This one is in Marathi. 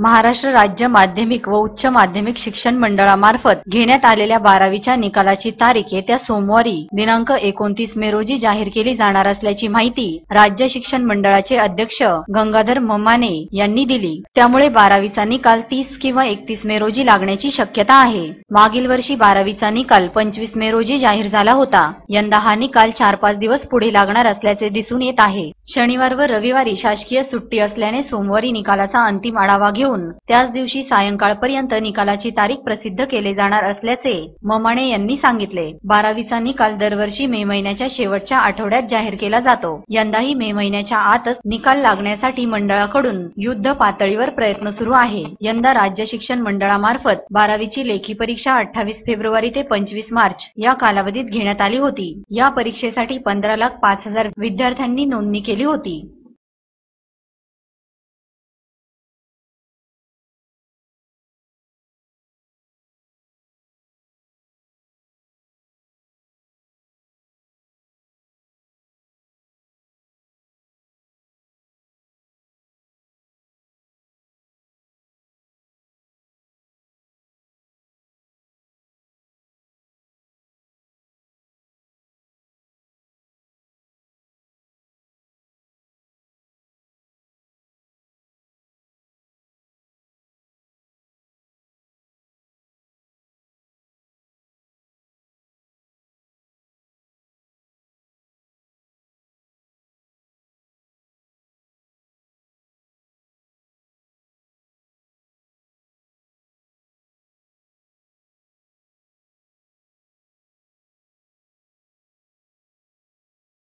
महाराष्ट्र राज्य माध्यमिक व उच्च माध्यमिक शिक्षण मंडळामार्फत घेण्यात आलेल्या बारावीच्या निकालाची तारीख येत्या सोमवारी दिनांक एकोणतीस मे रोजी जाहीर केली जाणार असल्याची माहिती राज्य शिक्षण मंडळाचे अध्यक्ष गंगाधर ममाने यांनी दिली. त्यामुळे बारावीचा निकाल तीस किंवा एकतीस मे रोजी लागण्याची शक्यता आहे. मागील वर्षी बारावीचा निकाल पंचवीस मे रोजी जाहीर झाला होता. यंदा हा निकाल चार पाच दिवस पुढे लागणार असल्याचे दिसून येत आहे. शनिवार व रविवारी शासकीय सुट्टी असल्याने सोमवारी निकालाचा अंतिम आढावा घेऊन त्याच दिवशी सायंकाळपर्यंत निकालाची तारीख प्रसिद्ध केले जाणार असल्याचे ममाणे यांनी सांगितले. बारावीचा निकाल दरवर्षी मे महिन्याच्या शेवटच्या आठवड्यात जाहीर केला जातो. यंदाही मे महिन्याच्या आतच निकाल लागण्यासाठी मंडळाकडून युद्ध पातळीवर प्रयत्न सुरू आहे. यंदा राज्य शिक्षण मंडळामार्फत बारावीची लेखी परीक्षा अठ्ठावीस फेब्रुवारी ते पंचवीस मार्च या कालावधीत घेण्यात आली होती. या परीक्षेसाठी पंधरा लाख पाच हजार विद्यार्थ्यांनी नोंदणी केली होती.